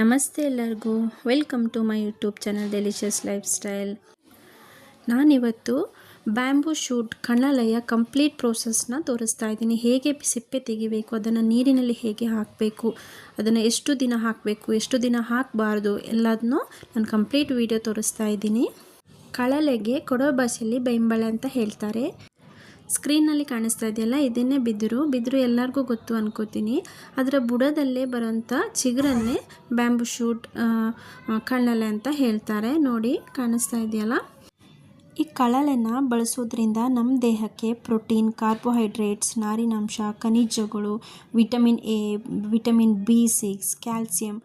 ನಮಸ್ತೆ ಎಲ್ಲರಿಗೂ. Welcome to my YouTube channel delicious lifestyle ನಾನಿವತ್ತು ಬ್ಯಾಂಬೂ ಶೂಟ್ ಕಣ್ಣಲಯ ಕಂಪ್ಲೀಟ್ ಪ್ರೋಸೆಸ್ನ ತೋರಿಸ್ತಾ ಇದ್ದೀನಿ. ಹೇಗೆ ಸಿಪ್ಪೆ ತೆಗಿಬೇಕು, ಅದನ್ನು ನೀರಿನಲ್ಲಿ ಹೇಗೆ ಹಾಕಬೇಕು, ಅದನ್ನು ಎಷ್ಟು ದಿನ ಹಾಕಬೇಕು, ಎಷ್ಟು ದಿನ ಹಾಕಬಾರ್ದು ಎಲ್ಲದನ್ನೂ ನಾನು ಕಂಪ್ಲೀಟ್ ವಿಡಿಯೋ ತೋರಿಸ್ತಾ ಇದ್ದೀನಿ. ಕಳಲೆಗೆ ಕೊಡೋ ಭಾಷೆಯಲ್ಲಿ ಬೈಂಬಳೆ ಅಂತ ಹೇಳ್ತಾರೆ. ಸ್ಕ್ರೀನಲ್ಲಿ ಕಾಣಿಸ್ತಾ ಇದೆಯಲ್ಲ, ಇದನ್ನೇ ಬಿದಿರು. ಬಿದಿರು ಎಲ್ಲರಿಗೂ ಗೊತ್ತು ಅನ್ಕೋತೀನಿ. ಅದರ ಬುಡದಲ್ಲೇ ಬರೋಂಥ ಚಿಗುರನ್ನೇ ಬ್ಯಾಂಬು ಶೂಟ್ ಕಳ್ಳಲೆ ಅಂತ ಹೇಳ್ತಾರೆ. ನೋಡಿ, ಕಾಣಿಸ್ತಾ ಇದೆಯಲ್ಲ? ಈ ಕಳಲೆನ ಬಳಸೋದ್ರಿಂದ ನಮ್ಮ ದೇಹಕ್ಕೆ ಪ್ರೋಟೀನ್, ಕಾರ್ಬೋಹೈಡ್ರೇಟ್ಸ್, ನಾರಿನಾಂಶ, ಖನಿಜಗಳು, vitamin A, vitamin B six, calcium.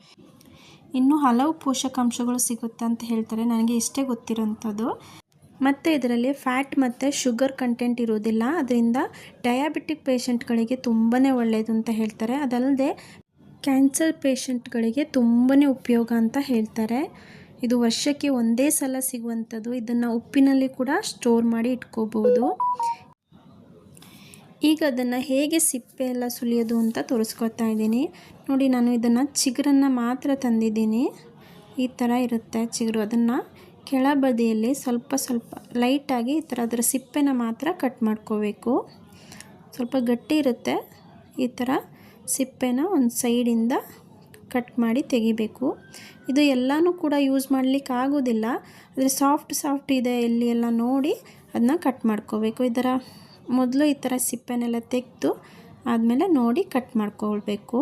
ಇನ್ನೂ ಹಲವು ಪೋಷಕಾಂಶಗಳು ಸಿಗುತ್ತೆ ಅಂತ ಹೇಳ್ತಾರೆ. ನನಗೆ ಇಷ್ಟೇ ಗೊತ್ತಿರೋಂಥದ್ದು. ಮತ್ತು ಇದರಲ್ಲಿ ಫ್ಯಾಟ್ ಮತ್ತು ಶುಗರ್ ಕಂಟೆಂಟ್ ಇರೋದಿಲ್ಲ ಅದರಿಂದ ಡಯಾಬಿಟಿಕ್ ಪೇಷಂಟ್ಗಳಿಗೆ ತುಂಬಾ ಒಳ್ಳೆಯದು ಅಂತ ಹೇಳ್ತಾರೆ. ಅದಲ್ಲದೆ ಕ್ಯಾನ್ಸರ್ ಪೇಷಂಟ್ಗಳಿಗೆ ತುಂಬಾ ಉಪಯೋಗ ಅಂತ ಹೇಳ್ತಾರೆ. ಇದು ವರ್ಷಕ್ಕೆ ಒಂದೇ ಸಲ ಸಿಗುವಂಥದ್ದು. ಇದನ್ನು ಉಪ್ಪಿನಲ್ಲಿ ಕೂಡ ಸ್ಟೋರ್ ಮಾಡಿ ಇಟ್ಕೋಬೋದು ಈಗ ಅದನ್ನು ಹೇಗೆ ಸಿಪ್ಪೆ ಎಲ್ಲ ಸುಲಿಯೋದು ಅಂತ ತೋರಿಸ್ಕೊತಾ ಇದ್ದೀನಿ. ನೋಡಿ, ನಾನು ಇದನ್ನು ಚಿಗುರನ್ನು ಮಾತ್ರ ತಂದಿದ್ದೀನಿ. ಈ ಥರ ಇರುತ್ತೆ ಚಿಗುರು. ಅದನ್ನು ಕೆಳಬದಿಯಲ್ಲಿ ಸ್ವಲ್ಪ ಸ್ವಲ್ಪ ಲೈಟಾಗಿ ಈ ಥರ ಅದರ ಸಿಪ್ಪೆನ ಮಾತ್ರ ಕಟ್ ಮಾಡ್ಕೋಬೇಕು. ಸ್ವಲ್ಪ ಗಟ್ಟಿ ಇರುತ್ತೆ. ಈ ಥರ ಸಿಪ್ಪೆನ ಒಂದು ಸೈಡಿಂದ ಕಟ್ ಮಾಡಿ ತೆಗಿಬೇಕು. ಇದು ಎಲ್ಲನೂ ಕೂಡ ಯೂಸ್ ಮಾಡಲಿಕ್ಕೆ ಆಗೋದಿಲ್ಲ. ಆದರೆ ಸಾಫ್ಟ್ ಸಾಫ್ಟ್ ಇದೆ ಎಲ್ಲಿ ಎಲ್ಲ ನೋಡಿ ಅದನ್ನ ಕಟ್ ಮಾಡ್ಕೋಬೇಕು. ಇದರ ಮೊದಲು ಈ ಥರ ಸಿಪ್ಪೆನೆಲ್ಲ ತೆಗೆದು ಆದಮೇಲೆ ನೋಡಿ ಕಟ್ ಮಾಡ್ಕೊಳ್ಬೇಕು.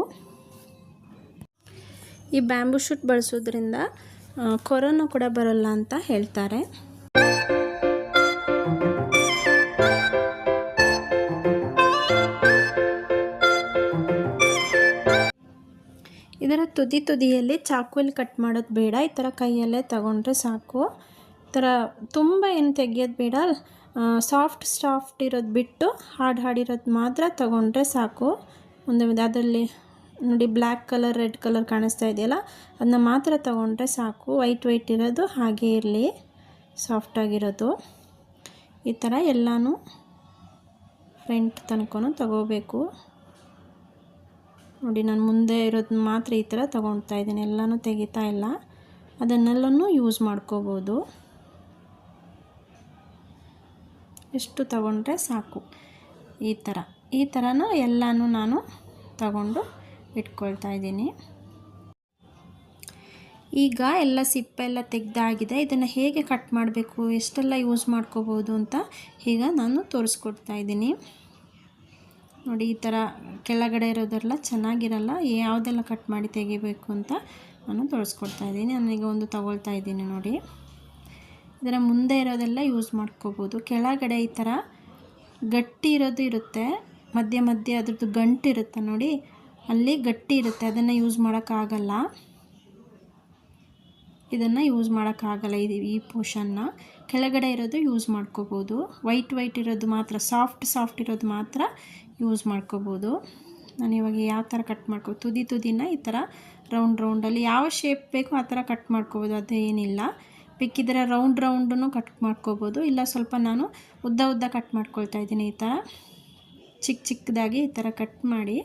ಈ ಬ್ಯಾಂಬೂ ಶೂಟ್ ಬಳಸೋದ್ರಿಂದ ಕೊರೋನಾ ಕೂಡ ಬರೋಲ್ಲ ಅಂತ ಹೇಳ್ತಾರೆ. ಇದರ ತುದಿ ತುದಿಯಲ್ಲಿ ಚಾಕುವಲ್ಲಿ ಕಟ್ ಮಾಡೋದು ಬೇಡ. ಈ ಥರ ಕೈಯಲ್ಲೇ ತಗೊಂಡ್ರೆ ಸಾಕು. ಈ ಥರ ತುಂಬ ಏನು ತೆಗಿಯೋದು ಬೇಡ. ಸಾಫ್ಟ್ ಸಾಫ್ಟ್ ಇರೋದು ಬಿಟ್ಟು, ಹಾಡು ಹಾಡಿರೋದು ಮಾತ್ರ ತಗೊಂಡ್ರೆ ಸಾಕು. ಒಂದು ಅದರಲ್ಲಿ ನೋಡಿ ಬ್ಲ್ಯಾಕ್ ಕಲರ್, ರೆಡ್ ಕಲರ್ ಕಾಣಿಸ್ತಾ ಇದೆಯಲ್ಲ? ಅದನ್ನ ಮಾತ್ರ ತಗೊಂಡ್ರೆ ಸಾಕು. ವೈಟ್ ವೈಟ್ ಇರೋದು, ಹಾಗೆ ಇರಲಿ. ಸಾಫ್ಟಾಗಿರೋದು ಈ ಥರ ಎಲ್ಲನೂ ಫ್ರಂಟ್ ತನಕ ತಗೋಬೇಕು. ನೋಡಿ, ನಾನು ಮುಂದೆ ಇರೋದು ಮಾತ್ರ ಈ ಥರ ತೊಗೊಳ್ತಾ ಇದ್ದೀನಿ. ಎಲ್ಲನೂ ತೆಗಿತಾ ಇಲ್ಲ. ಅದನ್ನೆಲ್ಲನೂ ಯೂಸ್ ಮಾಡ್ಕೋಬೋದು. ಎಷ್ಟು ತಗೊಂಡ್ರೆ ಸಾಕು. ಈ ಥರ. ಈ ಥರನೂ ಎಲ್ಲನೂ ನಾನು ತಗೊಂಡು ಇಟ್ಕೊಳ್ತಾ ಇದ್ದೀನಿ. ಈಗ ಎಲ್ಲ ಸಿಪ್ಪೆಲ್ಲ ತೆಗೆದಾಗಿದೆ. ಇದನ್ನು ಹೇಗೆ ಕಟ್ ಮಾಡಬೇಕು, ಎಷ್ಟೆಲ್ಲ ಯೂಸ್ ಮಾಡ್ಕೋಬೋದು ಅಂತ ಈಗ ನಾನು ತೋರಿಸ್ಕೊಡ್ತಾ ಇದ್ದೀನಿ. ನೋಡಿ, ಈ ಥರ ಕೆಳಗಡೆ ಇರೋದೆಲ್ಲ ಚೆನ್ನಾಗಿರಲ್ಲ, ಯಾವುದೆಲ್ಲ ಕಟ್ ಮಾಡಿ ತೆಗಿಬೇಕು ಅಂತ ನಾನು ತೋರಿಸ್ಕೊಡ್ತಾ ಇದ್ದೀನಿ. ನಾನೀಗ ಒಂದು ತಗೊಳ್ತಾ ಇದ್ದೀನಿ ನೋಡಿ. ಇದರ ಮುಂದೆ ಇರೋದೆಲ್ಲ ಯೂಸ್ ಮಾಡ್ಕೋಬೋದು. ಕೆಳಗಡೆ ಈ ಥರ ಗಟ್ಟಿ ಇರೋದು ಇರುತ್ತೆ. ಮಧ್ಯ ಮಧ್ಯೆ ಅದ್ರದ್ದು ಗಂಟು ಇರುತ್ತೆ ನೋಡಿ. ಅಲ್ಲಿ ಗಟ್ಟಿ ಇರುತ್ತೆ. ಅದನ್ನು ಯೂಸ್ ಮಾಡೋಕ್ಕಾಗಲ್ಲ. ಇದನ್ನು ಯೂಸ್ ಮಾಡೋಕ್ಕಾಗಲ್ಲ ಇದು ಈ ಪೋಷನ್ನ ಕೆಳಗಡೆ ಇರೋದು ಯೂಸ್ ಮಾಡ್ಕೋಬೋದು. ವೈಟ್ ವೈಟ್ ಇರೋದು ಮಾತ್ರ ಸಾಫ್ಟ್ ಸಾಫ್ಟ್ ಇರೋದು ಮಾತ್ರ ಯೂಸ್ ಮಾಡ್ಕೋಬೋದು. ನಾನು ಇವಾಗ ಯಾವ ಥರ ಕಟ್ ಮಾಡ್ಕೋ, ತುದಿ ತುದಿನ ಈ ಥರ ರೌಂಡ್ ರೌಂಡಲ್ಲಿ ಯಾವ ಶೇಪ್ ಬೇಕೋ ಆ ಥರ ಕಟ್ ಮಾಡ್ಕೋಬೋದು. ಅದೇನಿಲ್ಲ ಬೇಕಿದ್ರೆ ರೌಂಡ್ ರೌಂಡನ್ನು ಕಟ್ ಮಾಡ್ಕೋಬೋದು. ಇಲ್ಲ ಸ್ವಲ್ಪ ನಾನು ಉದ್ದ ಉದ್ದ ಕಟ್ ಮಾಡ್ಕೊಳ್ತಾ ಇದ್ದೀನಿ ಈ ಥರ ಚಿಕ್ಕ ಚಿಕ್ಕದಾಗಿ ಈ ಥರ ಕಟ್ ಮಾಡಿ.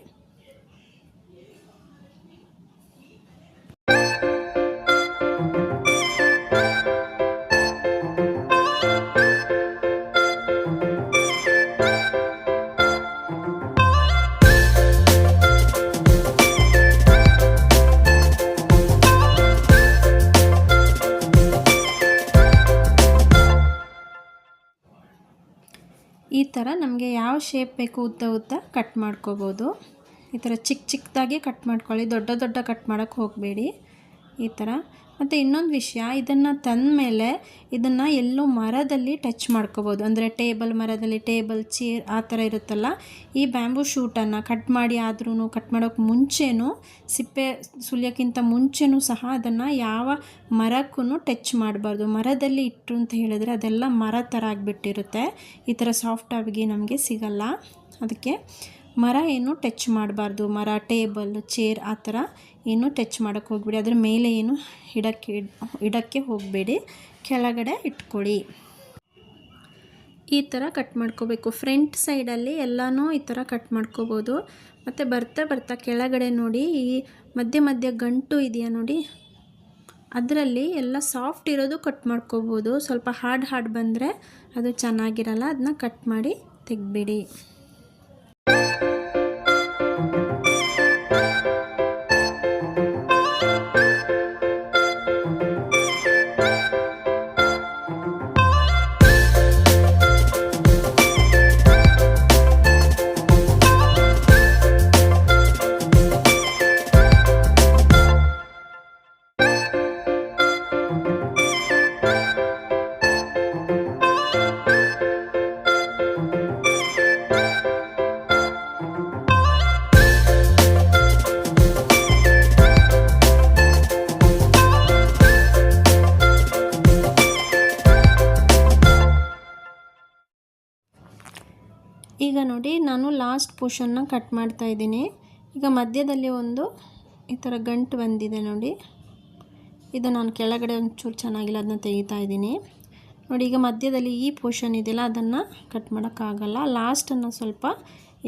ನಮಗೆ ಯಾವ ಶೇಪ್ ಬೇಕು ಉದ್ದ ಉದ್ದ ಕಟ್ ಮಾಡ್ಕೋಬೋದು. ಈ ಥರ ಚಿಕ್ಕ ಚಿಕ್ಕದಾಗಿ ಕಟ್ ಮಾಡ್ಕೊಳ್ಳಿ. ದೊಡ್ಡ ದೊಡ್ಡ ಕಟ್ ಮಾಡೋಕ್ಕೆ ಹೋಗಬೇಡಿ. ಈ ಥರ ಮತ್ತು ಇನ್ನೊಂದು ವಿಷಯ, ಇದನ್ನು ತಂದ ಮೇಲೆ ಇದನ್ನು ಎಲ್ಲೋ ಮರದಲ್ಲಿ ಟಚ್ ಮಾಡ್ಕೋಬೋದು. ಅಂದರೆ ಟೇಬಲ್ ಮರದಲ್ಲಿ ಟೇಬಲ್, ಚೇರ್ ಆ ಥರ ಇರುತ್ತಲ್ಲ, ಈ ಬ್ಯಾಂಬೂ ಶೂಟನ್ನು ಕಟ್ ಮಾಡಿ ಆದ್ರೂ ಕಟ್ ಮಾಡೋಕ್ಕೆ ಮುಂಚೆನೂ, ಸಿಪ್ಪೆ ಸುಲಿಯೋಕ್ಕಿಂತ ಮುಂಚೆನೂ ಸಹ ಅದನ್ನು ಯಾವ ಮರಕ್ಕೂ ಟಚ್ ಮಾಡಬಾರ್ದು. ಮರದಲ್ಲಿ ಇಟ್ಟರು ಅಂತ ಹೇಳಿದ್ರೆ ಅದೆಲ್ಲ ಮರ ಥರ ಆಗಿಬಿಟ್ಟಿರುತ್ತೆ. ಈ ಥರ ಸಾಫ್ಟಾಗಿ ನಮಗೆ ಸಿಗಲ್ಲ. ಅದಕ್ಕೆ ಮರ ಏನು ಟಚ್ ಮಾಡಬಾರ್ದು, ಮರ, ಟೇಬಲ್, ಚೇರ್ ಆ ಥರ ಏನು ಟಚ್ ಮಾಡೋಕ್ಕೆ ಹೋಗಬೇಡಿ. ಅದ್ರ ಮೇಲೆ ಏನು ಇಡಕ್ಕೆ ಇಡಕ್ಕೆ ಹೋಗಬೇಡಿ. ಕೆಳಗಡೆ ಇಟ್ಕೊಳ್ಳಿ. ಈ ಥರ ಕಟ್ ಮಾಡ್ಕೋಬೇಕು. ಫ್ರಂಟ್ ಸೈಡಲ್ಲಿ ಎಲ್ಲನೂ ಈ ಥರ ಕಟ್ ಮಾಡ್ಕೋಬೋದು. ಮತ್ತು ಬರ್ತಾ ಬರ್ತಾ ಕೆಳಗಡೆ ನೋಡಿ, ಈ ಮಧ್ಯೆ ಮಧ್ಯೆ ಗಂಟು ಇದೆಯಾ ನೋಡಿ? ಅದರಲ್ಲಿ ಎಲ್ಲ ಸಾಫ್ಟ್ ಇರೋದು ಕಟ್ ಮಾಡ್ಕೋಬೋದು. ಸ್ವಲ್ಪ ಹಾರ್ಡ್ ಹಾರ್ಡ್ ಬಂದರೆ ಅದು ಚೆನ್ನಾಗಿರಲ್ಲ, ಅದನ್ನ ಕಟ್ ಮಾಡಿ ತೆಗೆದ್ಬಿಡಿ. ಈಗ ನೋಡಿ ನಾನು ಲಾಸ್ಟ್ ಪೋಷನ್ನ ಕಟ್ ಮಾಡ್ತಾ ಇದ್ದೀನಿ. ಈಗ ಮಧ್ಯದಲ್ಲಿ ಒಂದು ಈ ಥರ ಗಂಟು ಬಂದಿದೆ ನೋಡಿ. ಇದು ನಾನು ಕೆಳಗಡೆ ಒಂಚೂರು ಚೆನ್ನಾಗಿಲ್ಲ, ಅದನ್ನ ತೆಗಿತಾ ಇದ್ದೀನಿ. ನೋಡಿ, ಈಗ ಮಧ್ಯದಲ್ಲಿ ಈ ಪೋರ್ಷನ್ ಇದೆಯಲ್ಲ, ಅದನ್ನು ಕಟ್ ಮಾಡೋಕ್ಕಾಗಲ್ಲ. ಲಾಸ್ಟನ್ನು ಸ್ವಲ್ಪ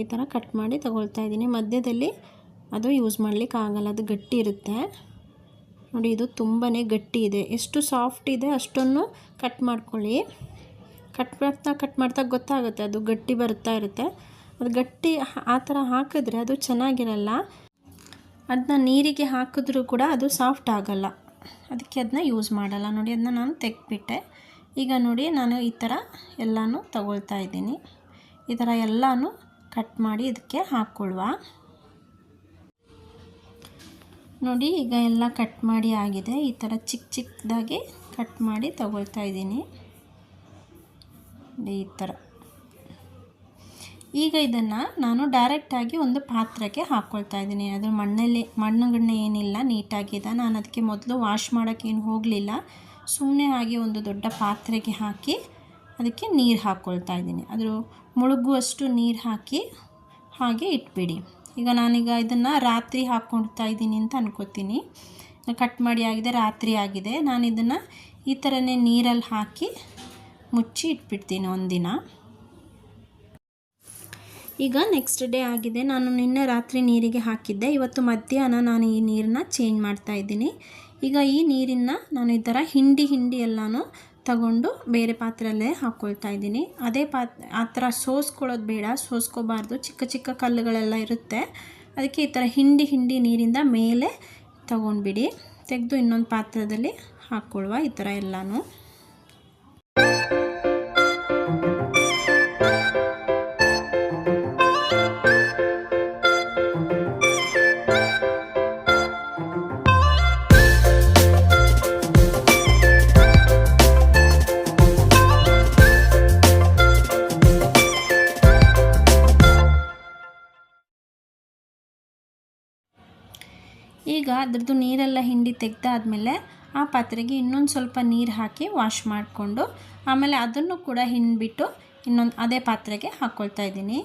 ಈ ಥರ ಕಟ್ ಮಾಡಿ ತಗೊಳ್ತಾ ಇದ್ದೀನಿ. ಮಧ್ಯದಲ್ಲಿ ಅದು ಯೂಸ್ ಮಾಡಲಿಕ್ಕೆ ಆಗಲ್ಲ ಅದು ಗಟ್ಟಿ ಇರುತ್ತೆ. ನೋಡಿ, ಇದು ತುಂಬಾ ಗಟ್ಟಿ ಇದೆ. ಎಷ್ಟು ಸಾಫ್ಟ್ ಇದೆ ಅಷ್ಟನ್ನು ಕಟ್ ಮಾಡ್ಕೊಳ್ಳಿ. ಕಟ್ ಮಾಡ್ತಾ ಕಟ್ ಮಾಡ್ತಾ ಗೊತ್ತಾಗುತ್ತೆ. ಅದು ಗಟ್ಟಿ ಬರ್ತಾ ಇರುತ್ತೆ. ಅದು ಗಟ್ಟಿ ಆ ಥರ ಹಾಕಿದ್ರೆ ಅದು ಚೆನ್ನಾಗಿರಲ್ಲ. ಅದನ್ನ ನೀರಿಗೆ ಹಾಕಿದ್ರೂ ಕೂಡ ಅದು ಸಾಫ್ಟ್ ಆಗೋಲ್ಲ. ಅದಕ್ಕೆ ಅದನ್ನ ಯೂಸ್ ಮಾಡಲ್ಲ. ನೋಡಿ, ಅದನ್ನ ನಾನು ತೆಗೆದ್ಬಿಟ್ಟೆ. ಈಗ ನೋಡಿ, ನಾನು ಈ ಥರ ಎಲ್ಲನೂ ತಗೊಳ್ತಾ ಇದ್ದೀನಿ. ಈ ಥರ ಎಲ್ಲನೂ ಕಟ್ ಮಾಡಿ ಇದಕ್ಕೆ ಹಾಕ್ಕೊಳ್ಳುವ ನೋಡಿ, ಈಗ ಎಲ್ಲ ಕಟ್ ಮಾಡಿ ಆಗಿದೆ. ಈ ಥರ ಚಿಕ್ಕ ಚಿಕ್ಕದಾಗಿ ಕಟ್ ಮಾಡಿ ತಗೊಳ್ತಾ ಇದ್ದೀನಿ. ಈ ಥರ. ಈಗ ಇದನ್ನು ನಾನು ಡೈರೆಕ್ಟಾಗಿ ಒಂದು ಪಾತ್ರೆಗೆ ಹಾಕ್ಕೊಳ್ತಾ ಇದ್ದೀನಿ. ಅದು ಮಣ್ಣಲ್ಲಿ, ಮಣ್ಣುಗಣ್ಣೆ ಏನಿಲ್ಲ ನೀಟಾಗಿದೆ ನಾನು ಅದಕ್ಕೆ ಮೊದಲು ವಾಶ್ ಮಾಡೋಕ್ಕೇನು ಹೋಗಲಿಲ್ಲ. ಸುಮ್ಮನೆ ಹಾಗೆ ಒಂದು ದೊಡ್ಡ ಪಾತ್ರೆಗೆ ಹಾಕಿ ಅದಕ್ಕೆ ನೀರು ಹಾಕ್ಕೊಳ್ತಾ ಇದ್ದೀನಿ. ಅದ್ರ ಮುಳುಗುವಷ್ಟು ನೀರು ಹಾಕಿ ಹಾಗೆ ಇಟ್ಬಿಡಿ. ಈಗ ನಾನೀಗ ಇದನ್ನು ರಾತ್ರಿ ಹಾಕ್ಕೊಳ್ತಾ ಇದ್ದೀನಿ ಅಂತ ಅನ್ಕೋತೀನಿ. ಕಟ್ ಮಾಡಿ ಆಗಿದೆ, ರಾತ್ರಿ ಆಗಿದೆ. ನಾನು ಇದನ್ನು ಈ ಥರನೇ ನೀರಲ್ಲಿ ಹಾಕಿ ಮುಚ್ಚಿ ಇಟ್ಬಿಡ್ತೀನಿ ಒಂದಿನ. ಈಗ ನೆಕ್ಸ್ಟ್ ಡೇ ಆಗಿದೆ. ನಾನು ನಿನ್ನೆ ರಾತ್ರಿ ನೀರಿಗೆ ಹಾಕಿದ್ದೆ. ಇವತ್ತು ಮಧ್ಯಾಹ್ನ ನಾನು ಈ ನೀರನ್ನ ಚೇಂಜ್ ಮಾಡ್ತಾ ಇದ್ದೀನಿ. ಈಗ ಈ ನೀರನ್ನು ನಾನು ಈ ಥರ ಹಿಂಡಿ ಹಿಂಡಿ ಎಲ್ಲನೂ ತಗೊಂಡು ಬೇರೆ ಪಾತ್ರೆಯಲ್ಲೇ ಹಾಕ್ಕೊಳ್ತಾ ಇದ್ದೀನಿ. ಅದೇ ಪಾತ್, ಆ ಥರ ಸೋಸ್ಕೊಳ್ಳೋದು ಬೇಡ. ಸೋಸ್ಕೋಬಾರ್ದು. ಚಿಕ್ಕ ಚಿಕ್ಕ ಕಲ್ಲುಗಳೆಲ್ಲ ಇರುತ್ತೆ. ಅದಕ್ಕೆ ಈ ಥರ ಹಿಂಡಿ ಹಿಂಡಿ ನೀರಿಂದ ಮೇಲೆ ತಗೊಂಡ್ಬಿಡಿ. ತೆಗೆದು ಇನ್ನೊಂದು ಪಾತ್ರದಲ್ಲಿ ಹಾಕ್ಕೊಳ್ಳುವ ಈ ಥರ ಎಲ್ಲನೂ. ಅದ್ರದ್ದು ನೀರೆಲ್ಲ ಹಿಂಡಿ ತೆಗೆದಾದ್ಮೇಲೆ ಆ ಪಾತ್ರೆಗೆ ಇನ್ನೊಂದು ಸ್ವಲ್ಪ ನೀರು ಹಾಕಿ ವಾಶ್ ಮಾಡಿಕೊಂಡು ಆಮೇಲೆ ಅದನ್ನು ಕೂಡ ಹಿಂಡಿಬಿಟ್ಟು ಇನ್ನೊಂದು ಅದೇ ಪಾತ್ರೆಗೆ ಹಾಕ್ಕೊಳ್ತಾ ಇದ್ದೀನಿ.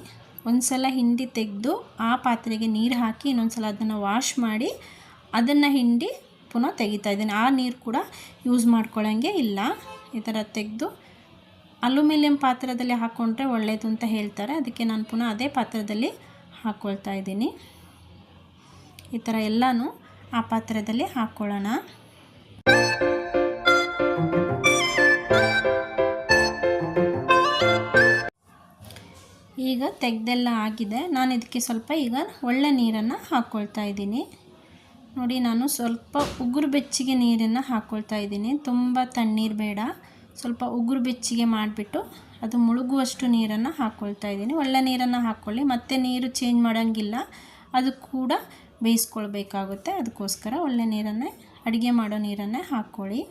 ಒಂದು ಸಲ ಹಿಂಡಿ ತೆಗೆದು ಆ ಪಾತ್ರೆಗೆ ನೀರು ಹಾಕಿ ಇನ್ನೊಂದು ಸಲ ಅದನ್ನು ವಾಶ್ ಮಾಡಿ ಅದನ್ನು ಹಿಂಡಿ ಪುನಃ ತೆಗಿತಾ ಇದ್ದೀನಿ. ಆ ನೀರು ಕೂಡ ಯೂಸ್ ಮಾಡ್ಕೊಳ್ಳೋಂಗೆ ಇಲ್ಲ. ಈ ಥರ ತೆಗೆದು ಅಲ್ಯೂಮಿನಿಯಂ ಪಾತ್ರದಲ್ಲಿ ಹಾಕ್ಕೊಂಡ್ರೆ ಒಳ್ಳೆಯದು ಅಂತ ಹೇಳ್ತಾರೆ. ಅದಕ್ಕೆ ನಾನು ಪುನಃ ಅದೇ ಪಾತ್ರದಲ್ಲಿ ಹಾಕ್ಕೊಳ್ತಾ ಇದ್ದೀನಿ. ಈ ಥರ ಎಲ್ಲನೂ ಆ ಪಾತ್ರದಲ್ಲಿ ಹಾಕ್ಕೊಳ್ಳೋಣ ಈಗ ತೆಗ್ದೆಲ್ಲ ಆಗಿದೆ. ನಾನು ಇದಕ್ಕೆ ಸ್ವಲ್ಪ ಈಗ ಒಳ್ಳೆ ನೀರನ್ನು ಹಾಕ್ಕೊಳ್ತಾ ಇದ್ದೀನಿ. ನೋಡಿ, ನಾನು ಸ್ವಲ್ಪ ಉಗುರು ಬೆಚ್ಚಗೆ ನೀರನ್ನು ಹಾಕ್ಕೊಳ್ತಾ ಇದ್ದೀನಿ. ತುಂಬ ತಣ್ಣೀರು ಬೇಡ. ಸ್ವಲ್ಪ ಉಗುರು ಬೆಚ್ಚಿಗೆ ಮಾಡಿಬಿಟ್ಟು ಅದು ಮುಳುಗುವಷ್ಟು ನೀರನ್ನು ಹಾಕ್ಕೊಳ್ತಾ ಇದ್ದೀನಿ. ಒಳ್ಳೆ ನೀರನ್ನು ಹಾಕ್ಕೊಳ್ಳಿ ಮತ್ತೆ ನೀರು ಚೇಂಜ್ ಮಾಡೋಂಗಿಲ್ಲ. ಅದು ಕೂಡ ಬೇಯಿಸ್ಕೊಳ್ಬೇಕಾಗುತ್ತೆ. ಅದಕ್ಕೋಸ್ಕರ ಒಳ್ಳೆ ನೀರನ್ನೇ, ಅಡುಗೆ ಮಾಡೋ ನೀರನ್ನೇ ಹಾಕ್ಕೊಳ್ಳಿ.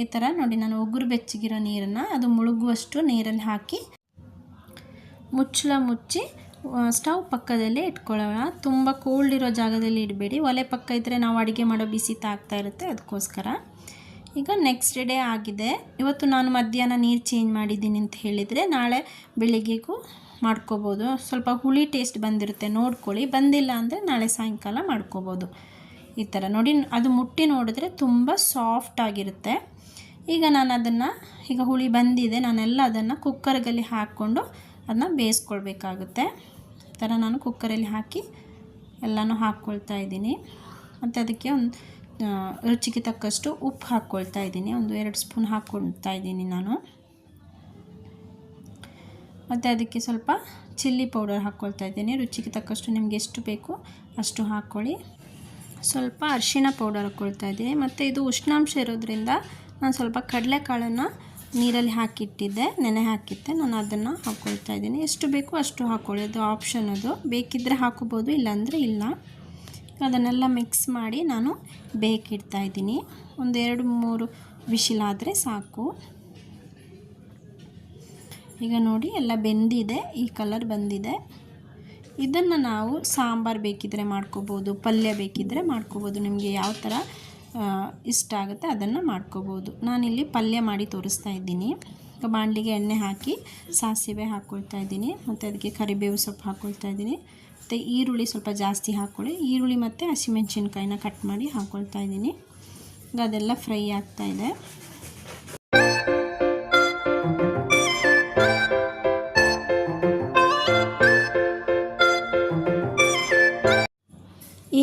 ಈ ಥರ ನೋಡಿ, ನಾನು ಉಗುರು ಬೆಚ್ಚಗಿರೋ ನೀರನ್ನು ಅದು ಮುಳುಗುವಷ್ಟು ನೀರಲ್ಲಿ ಹಾಕಿ ಮುಚ್ಚಳ ಮುಚ್ಚಿ ಸ್ಟವ್ ಪಕ್ಕದಲ್ಲೇ ಇಟ್ಕೊಳ್ಳೋಣ. ತುಂಬ ಕೋಲ್ಡ್ ಇರೋ ಜಾಗದಲ್ಲಿ ಇಡಬೇಡಿ. ಒಲೆ ಪಕ್ಕ ಇದ್ದರೆ ನಾವು ಅಡುಗೆ ಮಾಡೋ ಬಿಸಿ ತಾಗ್ತಾ ಇರುತ್ತೆ, ಅದಕ್ಕೋಸ್ಕರ. ಈಗ ನೆಕ್ಸ್ಟ್ ಡೇ ಆಗಿದೆ. ಇವತ್ತು ನಾನು ಮಧ್ಯಾಹ್ನ ನೀರು ಚೇಂಜ್ ಮಾಡಿದ್ದೀನಿ ಅಂತ ಹೇಳಿದರೆ ನಾಳೆ ಬೆಳಿಗ್ಗೆಗೂ ಮಾಡ್ಕೋಬೋದು. ಸ್ವಲ್ಪ ಹುಳಿ ಟೇಸ್ಟ್ ಬಂದಿರುತ್ತೆ, ನೋಡ್ಕೊಳ್ಳಿ. ಬಂದಿಲ್ಲ ಅಂದರೆ ನಾಳೆ ಸಾಯಂಕಾಲ ಮಾಡ್ಕೋಬೋದು. ಈ ಥರ ನೋಡಿ, ಅದು ಮುಟ್ಟಿ ನೋಡಿದ್ರೆ ತುಂಬ ಸಾಫ್ಟ್ ಆಗಿರುತ್ತೆ. ಈಗ ನಾನು ಅದನ್ನು, ಈಗ ಹುಳಿ ಬಂದಿದೆ, ನಾನೆಲ್ಲ ಅದನ್ನು ಕುಕ್ಕರ್ಗಲ್ಲಿ ಹಾಕ್ಕೊಂಡು ಅದನ್ನ ಬೇಯಿಸ್ಕೊಳ್ಬೇಕಾಗುತ್ತೆ. ಥರ ನಾನು ಕುಕ್ಕರಲ್ಲಿ ಹಾಕಿ ಎಲ್ಲನೂ ಹಾಕ್ಕೊಳ್ತಾ ಇದ್ದೀನಿ. ಮತ್ತು ಅದಕ್ಕೆ ಒಂದು ರುಚಿಗೆ ತಕ್ಕಷ್ಟು ಉಪ್ಪು ಹಾಕ್ಕೊಳ್ತಾ ಇದ್ದೀನಿ. ಒಂದು ಎರಡು ಸ್ಪೂನ್ ಹಾಕ್ಕೊಳ್ತಾ ಇದ್ದೀನಿ ನಾನು. ಮತ್ತು ಅದಕ್ಕೆ ಸ್ವಲ್ಪ ಚಿಲ್ಲಿ ಪೌಡರ್ ಹಾಕ್ಕೊಳ್ತಾ ಇದ್ದೀನಿ. ರುಚಿಗೆ ತಕ್ಕಷ್ಟು ನಿಮಗೆ ಎಷ್ಟು ಬೇಕು ಅಷ್ಟು ಹಾಕ್ಕೊಳ್ಳಿ ಸ್ವಲ್ಪ ಅರಿಶಿನ ಪೌಡರ್ ಹಾಕ್ಕೊಳ್ತಾ ಇದ್ದೀನಿ. ಮತ್ತು ಇದು ಉಷ್ಣಾಂಶ ಇರೋದ್ರಿಂದ ನಾನು ಸ್ವಲ್ಪ ಕಡಲೆಕಾಳನ್ನು ನೀರಲ್ಲಿ ಹಾಕಿಟ್ಟಿದ್ದೆ, ನೆನೆ ಹಾಕಿದ್ದೆ. ನಾನು ಅದನ್ನು ಹಾಕ್ಕೊಳ್ತಾ ಇದ್ದೀನಿ. ಎಷ್ಟು ಬೇಕು ಅಷ್ಟು ಹಾಕ್ಕೊಳ್ಳಿ ಅದು ಆಪ್ಷನ್ ಅದು. ಬೇಕಿದ್ದರೆ ಹಾಕೋಬೋದು, ಇಲ್ಲಾಂದರೆ ಇಲ್ಲ. ಅದನ್ನೆಲ್ಲ ಮಿಕ್ಸ್ ಮಾಡಿ ನಾನು ಬೇಕಿಡ್ತಾ ಇದ್ದೀನಿ. ಒಂದೆರಡು ಮೂರು ವಿಶಿಲಾದರೆ ಸಾಕು. ಈಗ ನೋಡಿ, ಎಲ್ಲ ಬೆಂದಿದೆ, ಈ ಕಲರ್ ಬಂದಿದೆ. ಇದನ್ನು ನಾವು ಸಾಂಬಾರು ಬೇಕಿದ್ದರೆ ಮಾಡ್ಕೋಬೋದು, ಪಲ್ಯ ಬೇಕಿದ್ದರೆ ಮಾಡ್ಕೋಬೋದು, ನಿಮಗೆ ಯಾವ ಥರ ಇಷ್ಟ ಆಗುತ್ತೆ ಅದನ್ನು ಮಾಡ್ಕೋಬೋದು. ನಾನಿಲ್ಲಿ ಪಲ್ಯ ಮಾಡಿ ತೋರಿಸ್ತಾ ಇದ್ದೀನಿ. ಈಗ ಬಾಣಲಿಗೆ ಎಣ್ಣೆ ಹಾಕಿ ಸಾಸಿವೆ ಹಾಕ್ಕೊಳ್ತಾ ಇದ್ದೀನಿ, ಮತ್ತು ಅದಕ್ಕೆ ಕರಿಬೇವು ಸೊಪ್ಪು ಹಾಕ್ಕೊಳ್ತಾ ಇದ್ದೀನಿ, ಮತ್ತು ಈರುಳ್ಳಿ ಸ್ವಲ್ಪ ಜಾಸ್ತಿ ಹಾಕ್ಕೊಳ್ಳಿ ಈರುಳ್ಳಿ ಮತ್ತು ಹಸಿಮೆಣ್ಸಿನ್ಕಾಯಿನ ಕಟ್ ಮಾಡಿ ಹಾಕ್ಕೊಳ್ತಾ ಇದ್ದೀನಿ. ಈಗ ಅದೆಲ್ಲ ಫ್ರೈ ಆಗ್ತಾ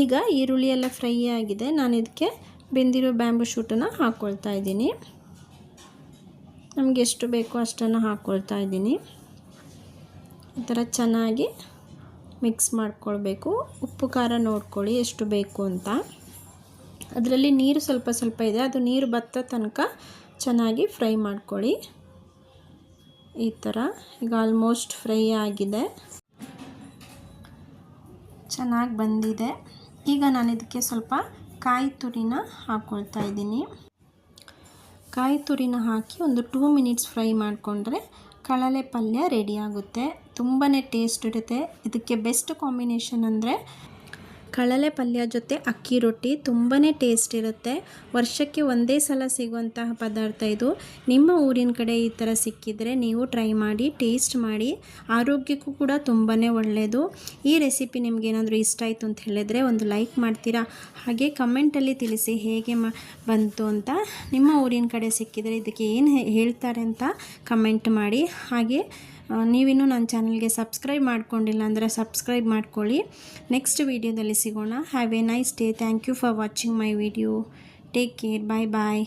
ಈಗ ಈರುಳ್ಳಿ ಎಲ್ಲ ಫ್ರೈ ಆಗಿದೆ. ನಾನು ಇದಕ್ಕೆ ಬೆಂದಿರೋ ಬ್ಯಾಂಬು ಶೂಟನ್ನು ಹಾಕ್ಕೊಳ್ತಾ ಇದ್ದೀನಿ. ನಮಗೆ ಎಷ್ಟು ಬೇಕೋ ಅಷ್ಟನ್ನು ಹಾಕ್ಕೊಳ್ತಾ ಇದ್ದೀನಿ. ಈ ಥರ ಚೆನ್ನಾಗಿ ಮಿಕ್ಸ್ ಮಾಡ್ಕೊಳ್ಬೇಕು. ಉಪ್ಪು, ಖಾರ ನೋಡ್ಕೊಳ್ಳಿ ಎಷ್ಟು ಬೇಕು ಅಂತ. ಅದರಲ್ಲಿ ನೀರು ಸ್ವಲ್ಪ ಸ್ವಲ್ಪ ಇದೆ. ಅದು ನೀರು ಬತ್ತ ತನಕ ಚೆನ್ನಾಗಿ ಫ್ರೈ ಮಾಡ್ಕೊಳ್ಳಿ. ಈ ಥರ ಈಗ ಆಲ್ಮೋಸ್ಟ್ ಫ್ರೈ ಆಗಿದೆ. ಚೆನ್ನಾಗಿ ಬಂದಿದೆ. ಈಗ ನಾನು ಇದಕ್ಕೆ ಸ್ವಲ್ಪ ಕಾಯಿ ತುರಿನ ಹಾಕ್ಕೊಳ್ತಾ ಇದ್ದೀನಿ. ಕಾಯಿ ತುರಿನ ಹಾಕಿ ಒಂದು ಟೂ ಮಿನಿಟ್ಸ್ ಫ್ರೈ ಮಾಡಿಕೊಂಡ್ರೆ ಕಳಲೆ ಪಲ್ಯ ರೆಡಿ ಆಗುತ್ತೆ. ತುಂಬಾ ಟೇಸ್ಟ್ ಇರುತ್ತೆ. ಇದಕ್ಕೆ ಬೆಸ್ಟ್ ಕಾಂಬಿನೇಷನ್ ಅಂದರೆ ಕಳಲೆ ಪಲ್ಯ ಜೊತೆ ಅಕ್ಕಿ ರೊಟ್ಟಿ ತುಂಬಾ ಟೇಸ್ಟ್ ಇರುತ್ತೆ. ವರ್ಷಕ್ಕೆ ಒಂದೇ ಸಲ ಸಿಗುವಂತಹ ಪದಾರ್ಥ ಇದು. ನಿಮ್ಮ ಊರಿನ ಕಡೆ ಈ ಥರ ಸಿಕ್ಕಿದರೆ ನೀವು ಟ್ರೈ ಮಾಡಿ ಟೇಸ್ಟ್ ಮಾಡಿ, ಆರೋಗ್ಯಕ್ಕೂ ಕೂಡ ತುಂಬಾ ಒಳ್ಳೆಯದು ಈ ರೆಸಿಪಿ ನಿಮಗೇನಾದರೂ ಇಷ್ಟ ಆಯಿತು ಅಂತ ಹೇಳಿದರೆ ಒಂದು ಲೈಕ್ ಮಾಡ್ತೀರಾ? ಹಾಗೆ ಕಮೆಂಟಲ್ಲಿ ತಿಳಿಸಿ ಹೇಗೆ ಬಂತು ಅಂತ. ನಿಮ್ಮ ಊರಿನ ಕಡೆ ಸಿಕ್ಕಿದರೆ ಇದಕ್ಕೆ ಏನು ಹೇಳ್ತಾರೆ ಅಂತ ಕಮೆಂಟ್ ಮಾಡಿ. ಹಾಗೆ ನೀವಿನ್ನೂ ನನ್ನ ಚಾನಲ್ಗೆ ಸಬ್ಸ್ಕ್ರೈಬ್ ಮಾಡ್ಕೊಂಡಿಲ್ಲ ಅಂದರೆ ಸಬ್ಸ್ಕ್ರೈಬ್ ಮಾಡ್ಕೊಳ್ಳಿ. ನೆಕ್ಸ್ಟ್ ವೀಡಿಯೋದಲ್ಲಿ ಸಿಗೋಣ. Have a nice day thank you for watching my video take care bye bye